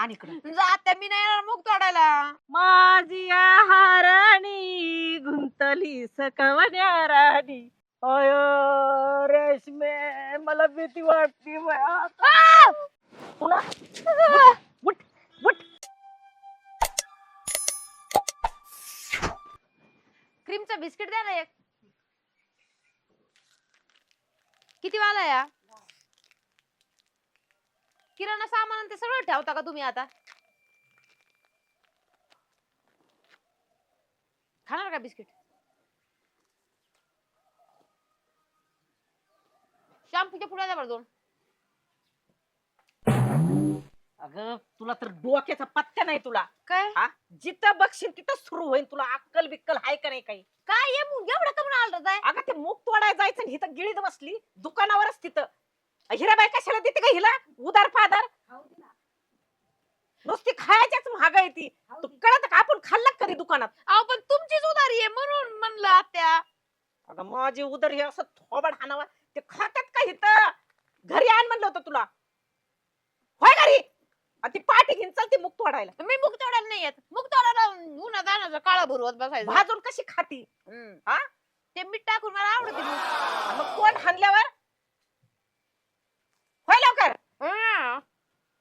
आणि जात्या मी नाही येणार मुग तोडायला. माझी हाराणी गुंतली सकवण्या राणी. अयो रेशमे मला भीती वाटते बया. पुन्हा. उठ उठ. क्रीमचं बिस्किट द्या ना एक. किती वाला या? किराणा सामान आणि ते सगळं ठेवता का तुम्ही आता? खाणार का बिस्किट? शॅम्पूच्या पुढे द्या बरं दोन. अगं तुला तर डोक्याचा पत्त्या नाही तुला. काय? हा? जिथं बघशील तिथं सुरू होईल तुला. अक्कल बिक्कल हाय का नाही काही? काय एवढं कमी आलं आहे अगं ते मूग तोडायला जायचं आणि हिथं गिळीत बसली. दुकानावरच तिथं. हिराबाई कशाला देते का हिला? उदार फादार नुसती खायच्याच महाग आहे ती. तू कळत का आपण खाल्लं कधी दुकानात? अहो पण तुमचीच उधारी आहे म्हणून म्हणलं आत्या. अगं माझी उदर हे असं थोबड हाणावा. ते खात्यात का इथं? घरी आण म्हणलं होतं तुला. होय घरी? आणि ती पाठी घेऊन चालते मुग तोडायला मी मुग तोडायला नाही येत. मुग तोडायला उन्हा दानाचं काळा भरवत बसायचं. भाजून कशी खाती? हम्म. हा? ते मीठ टाकून मला आवडते. मूग. कोण हाणल्यावर? हा.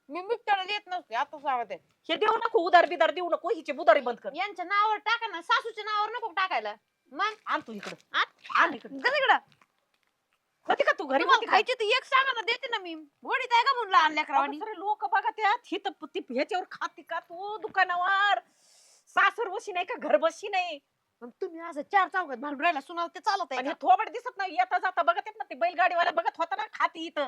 मी मुग तोडायला येत नसते आता सांगते हे देऊ नको उदार बिदार देऊ नको हिची बुदारी बंद कर. यांच्या नावावर टाका ना सासूच्या नावावर नको टाकायला. मग? आण तू इकडं. आण. आण इकडं. होती का तू घरी? तुम्हाला होती का? खायची तर एक सांगा ना देते ना मी. वडीत आहे का म्हणलं आणल्या करावानी लोक बघा त्यात. ही तर ती ह्याच्यावर खाती का तू दुकानावर? सासर बशी नाही का घर बशी नाही? तुम्ही असं चार चौकात भांडून राहिला सुनाव ते चालत आणि आहे हे थोबड दिसत नाही येता जाता बघत येत ना ते बैलगाडीवाला बघत होता ना खाती इथं?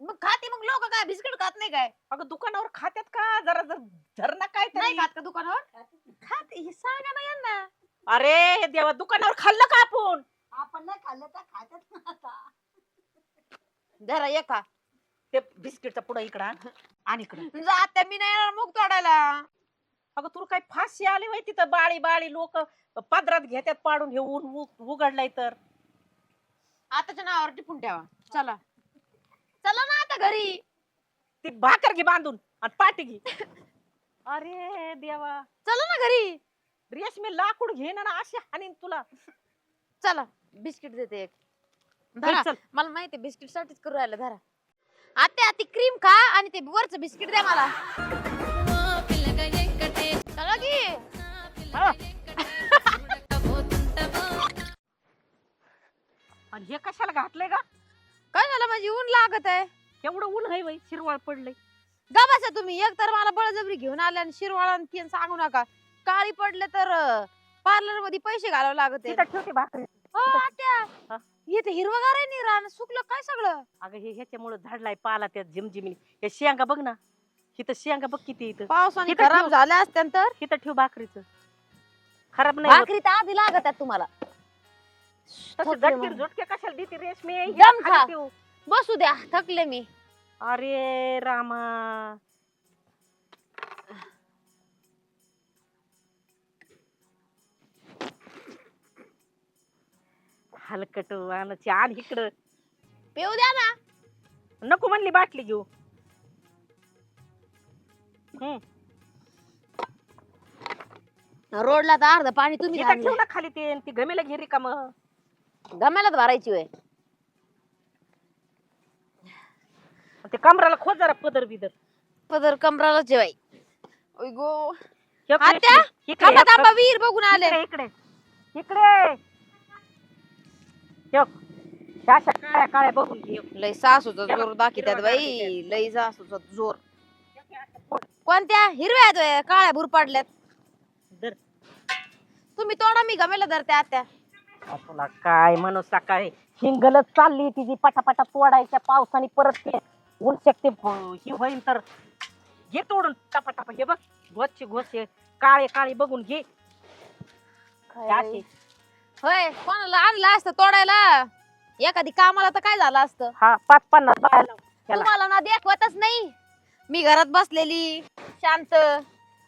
मग खाते मग लोक काय बिस्किट खात नाही काय? अगं दुकानावर खात्यात का? जरा जर धरणं काय नाही खात का दुकानावर? खाते हे सांगा ना यांना. अरे देवा दुकानावर खाल्लं का आपण? आपण नाही खाल्लं तर खात्यात ना आता. जरा ये का ते बिस्किटचा पुढं इकडं आण. आण इकडं. जात्या मी नाही येणार मुग तोडायला. अगं तुला काय फाशी आली होय तिथं? बाळी बाळी लोक पदरात घेत्यात पाडून हे ऊन उ- उघडलाय तर. आताच्या नावावर टिपून ठेवा. चला. चला ना आता घरी. ती भाकर घे बांधून आणि पाठी घे. अरे देवा. चला ना घरी. रेशमी लाकूड घे ना अशी हाणीन तुला. चला बिस्किट देते एक. चल, धरा. चल. मला माहिती बिस्किट साठीच करू राहिलं धरा. आत्या ती क्रीम खा आणि ते वरचं बिस्किट द्या मला. चला की. हा. आणि हे कशाला घातलंय का काय झालं? माझी ऊन लागत आहे. एवढं ऊन आहे बाई शिरवाळ पडलंय. गबासा तुम्ही. एक तर मला बळजबरी घेऊन आले आणि शिरवाळा आणि तीन सांगू नका. काळी पडले तर पार्लरमध्ये पैसे घालावं लागत आहे तिथं ठेवते भाकरी. हो, आत्या. इथे हिरवगार आहे नी रान. सुकलं काय सगळं? अगं हे ह्याच्यामुळे झाडलाय पाला त्या झिमझिमीने. हे शेंगा बघ ना. इथं शेंगा बघ किती इथं. पावसाने इथं खराब ठेव. झाल्या असत्या तर? इथं ठेव भाकरीच. खराब नाही होत. भाकरी तर आधी लागत आहे तुम्हाला. तसे थकले झटके कशाला देते रेशमी? खाली खा. बसू द्या थकले मी. अरे रामा. हलकट वानाची आण इकडं. पिऊ द्या ना. नको म्हणली बाटली घेऊ. हम्म. रोडला तर अर्ध पाणी तुम्ही इथं ठेव ना खाली ते ती गमेला घेरी का मग? गम्यालाच भरायची होय. ते कमराला खोद जरा पदर बिदर. पदर कमराला जेवाय ओय गो बघ आत्या, रेशमी, इकडे. थांबा थांबा वीर बघून आले. इकडे इकडे. अशा काळ्या काळ्या बघून घे लय सासूचा जोर दाखितात हिरवा बाई. लय सासूचा जोर. कोणत्या? हिरव्या आहेत काळ्या भूर पडल्यात धर. तुम्ही तोडा मी गमेला धरते आत्या. तुला काय म्हणू सकाळी? हिंगलच चालली तिची पटापटा तोडायच्या पावसाने परत ते ऊन शकते. ही होईन तर. घे तोडून टपाटपा हे बघ घोचे घोचे काळे काळे बघून घे. होय कोणाला आणलं असतं तोडायला? एखादी कामाला तर काय झालं असतं? हा पाच पन्नास त्याला. तुम्हाला ना देखवतच नाही. मी घरात बसलेली शांत.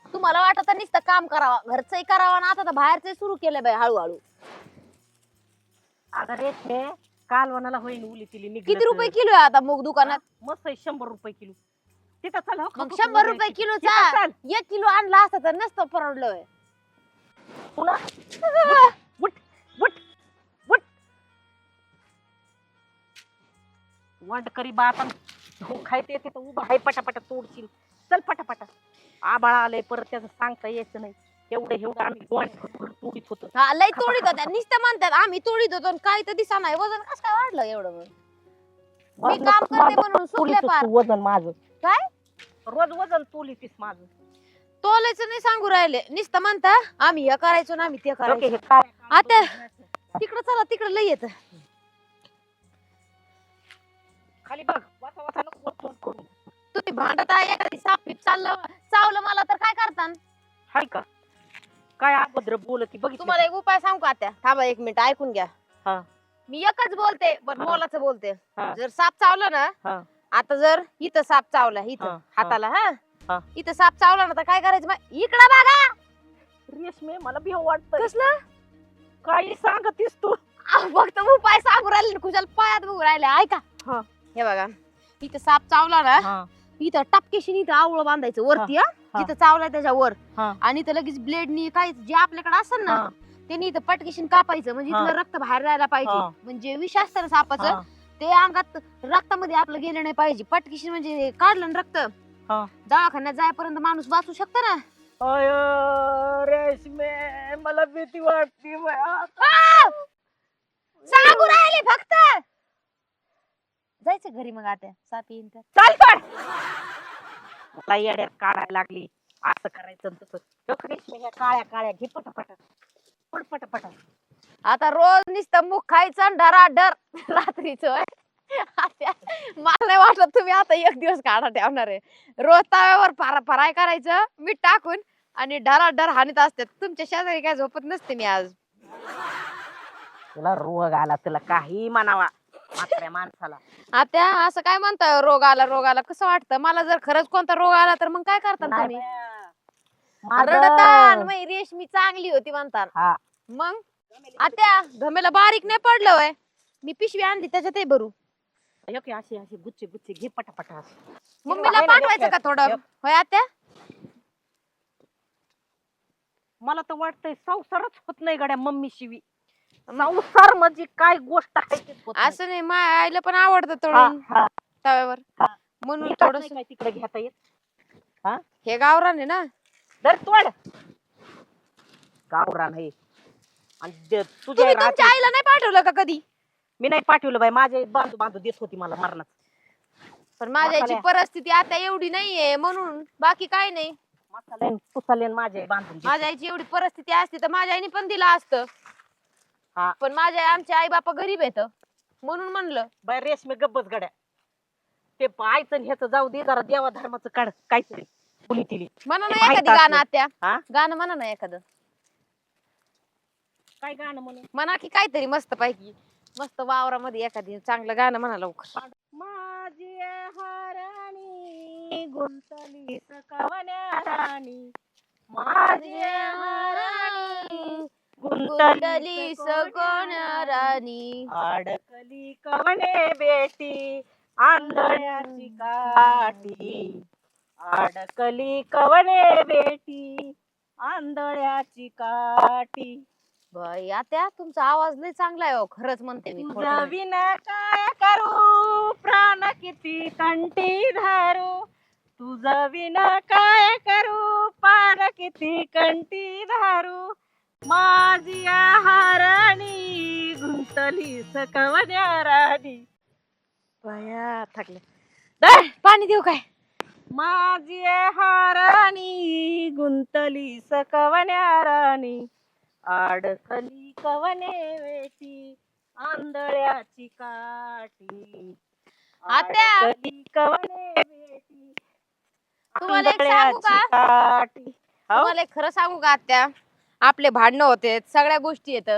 तुम्हाला वाटत नुसतं काम करावं घरचंही करावं ना आता तर बाहेरच सुरू केलंय बाई हळूहळू. अगं रेशमे कालवणाला होईन उली तिली निघलं किती. रुपये किलो आहे आता मूग दुकानात? मस्त आहे शंभर रुपये किलो. तिथं चल हो, मग शंभर रुपये तिथं किलोचा चल. एक किलो आणला असता तर नसतं परवडलं. पुन्हा? उठ उठ उठ. वांड करी बाता हो खायते येते तर उभा हाय पटापटा तोडशील. चल पटापटा. आबाळा आलंय परत त्याचं सांगता यायचं नाही. एवढं एवढं आम्ही तोडीत होतो हा लय तोडीत होत्या. नुसतं म्हणतात आम्ही तोडीत होतो आणि काही तर दिसा नाही वजन कसं काय वाढलं एवढं मग? मी वजन काम करते माझं म्हणून सुकले तोलीतच पार. तू वजन माझं. काय? रोज वजन तोलीतीस माझं. तोलायचं नाही सांगू राहिले. नुसतं म्हणता आम्ही हे करायचो ना आम्ही ते ओके करायचो. हे काय? आता तिकडं चला तिकडं लय येत. खाली बघ वाचा वाचा नको वर तोंड करू. तुम्ही भांडत आहे एखादी साप बीप चाललं चावलं मला तर काय करता हाय का? काय अभद्र बोलती बघितलं तुम्हाला एक उपाय सांगू का आता थांबा एक मिनिट ऐकून घ्या हा. मी एकच बोलते पण हा. मोलाचं बोलते हा. जर साप चावलं ना हा. आता जर इथं साप चावला हा, इथं हा. हाताला हा. हा इथं साप चावला ना तर काय करायचं मग इकडं बघा रेशमे मला भी वाटत कसलं काही सांगतीस तू अहो, फक्त उपाय सांगू राहिले कुशाल पायात बघू राहिले ऐका हा. हे बघा इथं साप चावला ना हा, इथं टपकेशी इथं आवळं बांधायचं वरती हा हा. जिथं चावलाय त्याच्या वर हा. आणि इथं लगेच ब्लेडनी काय जे आपल्याकडे असेल ना हा, त्यांनी इथं पटकेशीन कापायचं म्हणजे हा. इथलं रक्त बाहेर राहायला पाहिजे. म्हणजे विष असतं ना सापाचं हा. ते अंगात रक्तामध्ये आपलं गेलं नाही पाहिजे पटकेशीन म्हणजे काढलं ना रक्त हा. दवाखान्यात जायपर्यंत माणूस वाचू शकतो ना अय, रेशमे मला भीती वाटते आ! सांगू राहिले फक्त जायचं घरी मग आता साप येईन तर चाल पण मला येड्यात काढायला लागली. असं करायचं आणि तसं. बघ रेशमे ह्या काळ्या काळ्या घे पटापटा. पट आता रोज नुसतं मुख खायचं आणि डराडर रात्रीच. मला नाही वाटत तुम्ही आता एक दिवस काढा ठेवणार आहे. रोज तव्यावर फारा फराय करायचं मीठ टाकून आणि डराडर हानीत असते तुमच्या शेजारी काय झोपत नसते मी आज. तुला रोग आला तुला काही म्हणावा. म्हाताऱ्या माणसाला. आता असं काय म्हणताय रोग आला रोग आला. कसं वाटतं? मला जर खरंच कोणता रोग आला तर मग काय करता नाही तुम्ही? बाया. रडतान मग रेशमी चांगली होती म्हणतात हा. मग? आता घमेला बारीक नाही पडलं वय. मी पिशवी आणली त्याच्यात हे भरू. की अशी अशी गुच्चे गुच्चे घे पटापटा. अशी. मम्मीला पाठवायचं का? थोडं? होय आत्या? मला तर वाटतंय संसारच होत नाही गड्या मम्मी शिवी. संसार म्हणजे काय गोष्ट. असं नाही माझ्या आईला पण आवडतं हा, तळून हा. तव्यावर. हा. म्हणून थोडस काय तिकडे घेता येत. हे? गावरान आहे ना. दर तोड. गावरान आहे. आणि जे तुझ्या तुम्ही तुमच्या आईला नाही पाठवलं का कधी? मी नाही पाठवलं बाई. माझे बांधू बांधू देत होती मला मरणात पण माझ्या आईची. परिस्थिती आता एवढी नाहीये म्हणून. बाकी काय नाही. मसाल्यान पुसाल्यान माझे बांधून देत. माझ्या आईची एवढी परिस्थिती असती तर माझ्या आईने पण दिलं असतं. हा. पण माझ्या आमचे आई बापा गरीब आहेत म्हणून म्हणलं बाई रेशमी गब्बच गड्या. ते आयचं आणि ह्याचं जाऊ दे जरा देवा धर्माचं काढ काहीतरी. तिली. म्हणा ते ना माहीत एखादी गाणं असलं. आत्या. हा? गाणं म्हणा ना एखादं. काय गाणं म्हणून? म्हणा की काहीतरी मस्त पैकी. मस्त वावरामध्ये एखादी चांगलं गाणं म्हणा लवकर. माझी हरणी गुंतली सकवण्या राणी. माझी हरणी गुंतली सगोन राणी. अडकली कवणे बेटी? आंधळ्याची काठी. अडकली कवणे बेटी? आंधळ्याची काठी. बाई आत्या तुमचा आवाज लय चांगला आहे हो खरंच म्हणते मी खोटं तुझा नाही. विना काय करू? प्राण किती कंठी धारू? तुझा विना काय करू? पार किती कंठी धारू? माझी हाराणी गुंतली सकवण्या राणी. बया थकले दे, पाणी देऊ काय? माझी हाराणी गुंतली सकवण्या राणी. अडकली कवने वेटी आंधळ्याची काठी. आत्या! अडकली कवने वेटी तुम्हाला एक सांगू का? आंधळ्याची काठी. हो? तुम्हाला एक खरं सांगू का आत्या? आपले भांडणं होते सगळ्या गोष्टी येत.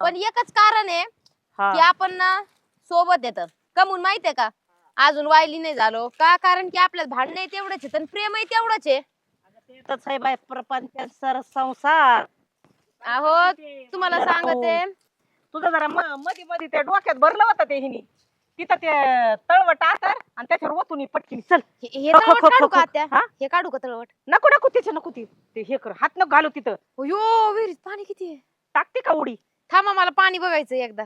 पण एकच कारण आहे हा. की आपण ना सोबत येत. कमून माहितीये का? अजून वायली नाही झालो. का? कारण की आपल्यात भांडणं आहे तेवढंच आहे आणि प्रेम आहे तेवढंच आहे. प्रपंच सर संसार अहो तुम्हाला सांगते. तुझं जरा मध्ये मध्ये त्या डोक्यात भरलं होतं ते हिनी. तिथं ते तळवट आतर आणि त्याच्यावर ओतून ये पटकीन. चल. हे हे खो, खो, तळवट खो, काढू खो, का खो. आत्या? हा? हे काढू का तळवट? नको नको तिचे नको ती ते हे कर. हात नको घालू तिथं. अयो विहिरीत पाणी किती आहे? टाकते का उडी? थांबा मला पाणी बघायचं एकदा.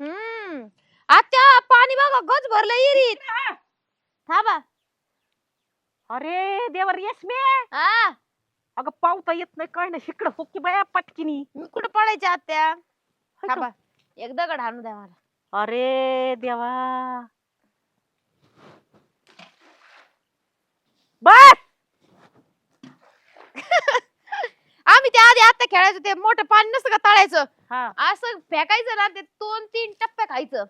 हम्म. आत्या पाणी बघा गज भरलं विहिरीत. थांबा. अरे देवर येस मे. हा. अगं पावता येत नाही काय नाही. इकडं हो की बाया पटकिनी. मी कुठं पडायचे आत्या? थांबा. एक दगड आणू द्या मला. अरे देवा. बस! आम्ही त्या आधी आता खेळायचो ते मोठं पाणी नसतं का तळायचं? हा. असं फेकायचं ना ते दोन तीन टप्पे खायचं.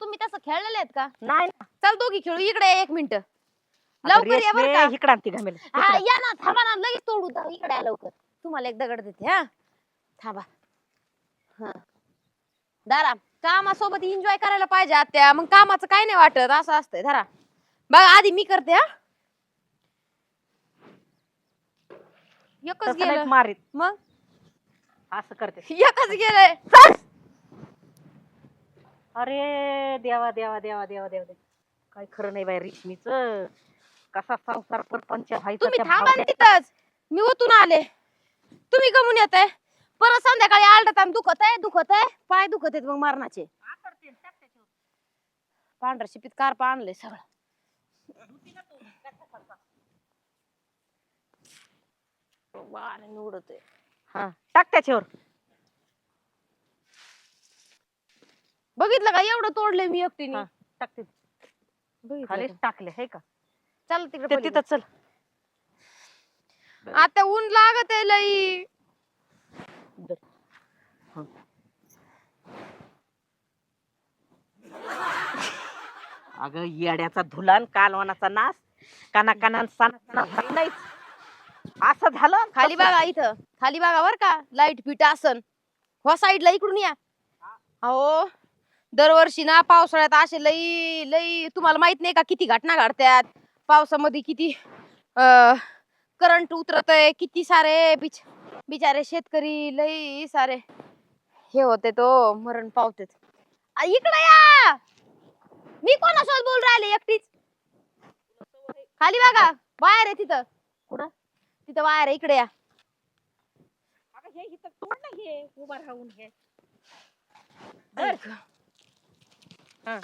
तुम्ही तसं खेळलेले आहेत का? नाही ना. चल दोघी खेळू इकडे या एक मिनिट. अगं लवकर या बरं रेशमे, का. इकडं घामेल हा या ना थांबा ना लगेच तोडू दा इकडे या लवकर. तुम्हाला एक दगड देते हा. थांबा. हा. दारा. कामासोबत एन्जॉय करायला पाहिजे आत्या. मग कामाचं काय नाही वाटत. असं असतंय. धरा. बघा आधी मी करते हा. एकच तसं नाही गेलं. मारीत. मग? असं करते. एकच गेलंय. अरे देवा देवा देवा देवा देवा देवा. काय खरं नाही बाई रेशमीच. कसा संसार परपंच व्हायचा तुम्ही त्या थांबा ना भावड्या- तिथंच. मी ओतून आले. तुम्ही गमून येत आहे परत संध्याकाळी आलटात आणि दुखत आहे दुखत आहे. पाय दुखत आहेत मग मरणाचे. पांढरा शिपीत कारपा आणले सगळं. वाऱ्याने उडतोय हा. टाक त्याच्यावर. बघितलं का? एवढं तोडलंय मी एकटीने. हा, टाक ते बघितलं खालीच का? टाकले हे का? चल ते तिकडे तिथं चल. आता ऊन लागत आहे लई. हं. अगं येड्याचा धुलान कालवानाचा नाश काना काना नाहीच असं झालं? खाली बघा इथं. खाली बघा बर का. लाइट फिट असन. हो साईडला इकडून या. अहो दरवर्षी ना पावसाळ्यात असे लई लई तुम्हाला माहीत नाही का किती घटना घडतात पावसामध्ये किती करंट उतरत आहे किती सारे बिच बिचारे शेतकरी लई सारे हे होते तो मरण पावतेत. आ, इकडे या! मी कोणासोबत बोल राहिले एकटीच? खाली बघा बाहेर आहे तिथं. कुठं? तिथं बाहेर आहे इकडे या. अगं हे इथं तोड ना हे उभा राहून हे? ऐक. हा.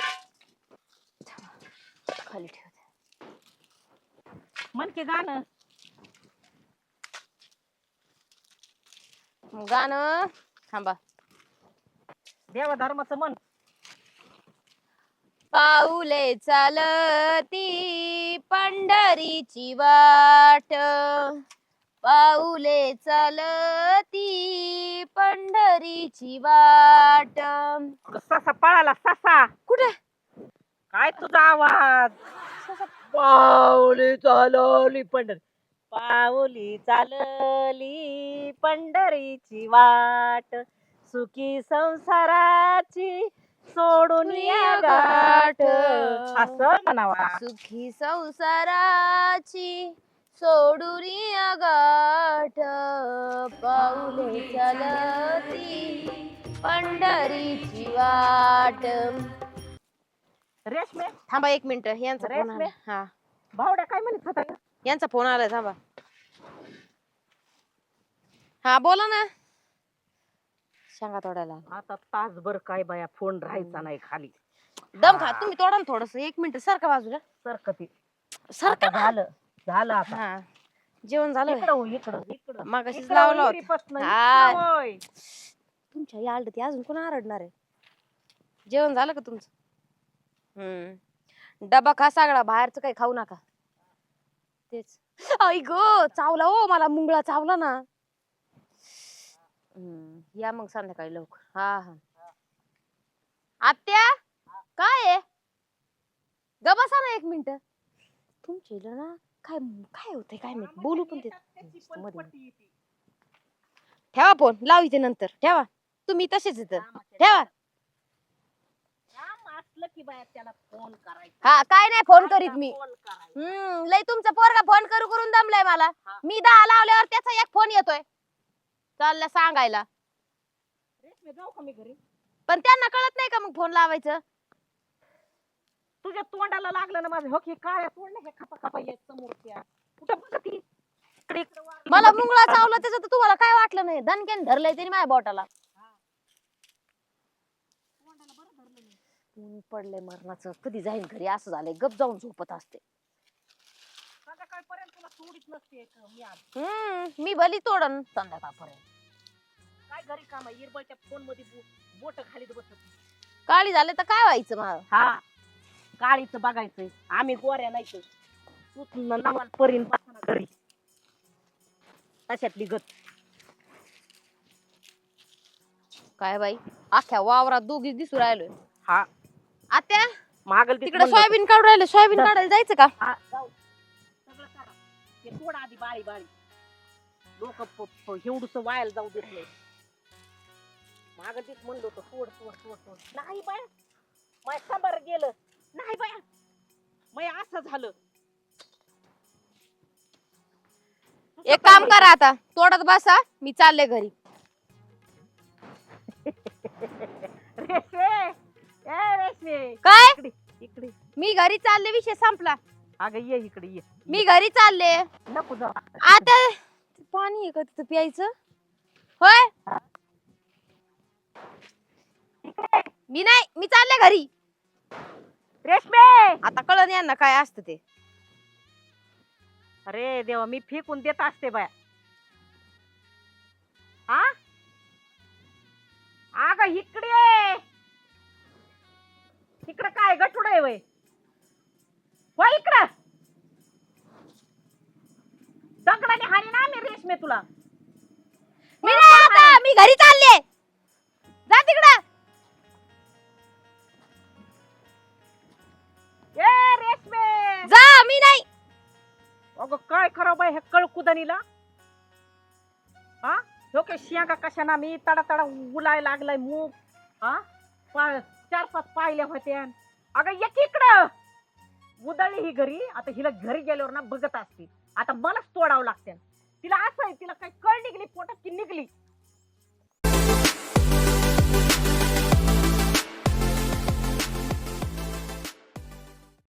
खाली गाणं. गाणं थांबा. देवा धर्माचं मन. पाऊले चालती पंढरीची वाट. पाऊले चालती पंढरीची वाट. ससा पळाला ससा. कुठे? काय तुझा आवाज? पावली चालली पंढरी. पावली चालली पंढरीची वाट. सुखी संसाराची सोडून या गाठ असं म्हणावा. सुखी संसाराची सोडून गाठ पाऊले चालती पंढरीची वाट. रेशमे. थांबा एक मिनिट यांचा रेशमे? हा. भावड्या काय म्हणत होता? यांचा फोन आलाय थांबा. हा बोला ना. सांगा तोडायला आता तासभर काय बाया फोन राहायचा नाही खाली. दम खा तुम्ही तोडा ना थोडस एक मिनिट सारखा बाजूला. सारखा आता झालं झालं आता. हा जेवण झालं इकडं हो, इकडं इकडं. मागाशीच इकडं लावला होता. विहिरीपासनं हा. इकडं होय. तुमच्या या आलड ती अजून कोण आरडणार आहे? जेवण झालं का तुमचं? हम्म. डबा खा सगळा बाहेरचं काही खाऊ नका. तेच. आई ग चावला ओ मला मुंगळा चावला ना. हम्म, या मग संध्याकाळी लवकर. हा हा. आत्या काय आहे? ग बसा ना एक मिनिट. तुमच्या इथं ना काय काय होतंय काय माहीत? बोलू पण देत मध्ये. ठेवा फोन लाव इथे नंतर. ठेवा. तुम्ही तसेच येत ठेवा. की बाया त्याला फोन करायचा. हा काय नाही फोन करीत मी. फोन करायचा. हम्म लय तुमचा पोरगा फोन करू करून दमलाय मला. हा. मी दहा लावल्यावर त्याचा एक फोन येतोय. चालला सांगायला. रेशमे जाऊ का मी घरी? पण त्यांना कळत नाही का मग फोन लावायचं? तुझ्या तोंडाला लागलं ना माझं. हो की काळ्या तोंड हे खपा खपा येत समोरच्या कुठं बघती इकडे इकडे वार- मला मुंगळा चावला त्याचं तर तुम्हाला काय वाटलं नाही. दणक्याने धरलंय त्याने माझ्या बोटाला तोंडाला बरं धरलं नाही. ऊन पडलंय मरणाचं. कधी जाईन घरी? असं झालंय. गप जाऊन झोपत असते. संध्याकाळपर्यंत तुला सोडीत नसते एक मी आज. हम्म मी भली तोडन संध्याकाळपर्यंत. काय घरी काम आहे? इरबळच्या फोनमध्ये बोट बसत काळी झाले तर काय व्हायचं मला हा काळीच बघायचंय. आम्ही गोऱ्या नाही तर तूच न- नवाल परीन घरी. तशातली गत? काय बाई? अख्ख्या वावरात दोघी दिसू राहिलोय. हा. आत्या मागल तिकडे सोयाबीन काढू राहिले. सोयाबीन. काढायला जायचं का? सोड आधी बाळी बाळी लोक वायाला जाऊ देत नाही. माग तेच म्हणलो होतं सोड सोड सोड सोड. नाही बाया. माय सांबार गेलं. नाही बाया. मग असं झालं. एक काम करा आता. तोडत बसा. मी चालले घरी. ए रेशमे काय? इकडे इकडे. मी घरी चालले विषय संपला. अगं ये इकडे ये. मी घरी चालले. नको जाऊ. आता पाणी आहे का तिथं प्यायचं? होय? मी नाही मी चालले घरी. रेशमे! आता कळण यांना काय असतं ते. अरे देवा मी फेकून देत असते बाया. हा अग इकडे ये. इकडं काय गठुड आहे वय. हो इकडं. दगडाने हानी ना मी रेशमे तुला. मी नाही आता. मी घरी चालले. जा तिकडं. ए रेशमे. जा मी नाही. अगं काय खराब आहे ह्या कळकुदनीला हा लोके शेंगा कशाना? मी तडा तडा उलाय लागलाय मूग. हा पा- चार पाच पाहिल्या होत्या. अगं एक इकडं. उदळली ही घरी आता हिला घरी गेल्यावर ना बघत असते आता मलाच तोडावं लागते तिला असं आहे तिला काय कळ निघली पोटात की निघली.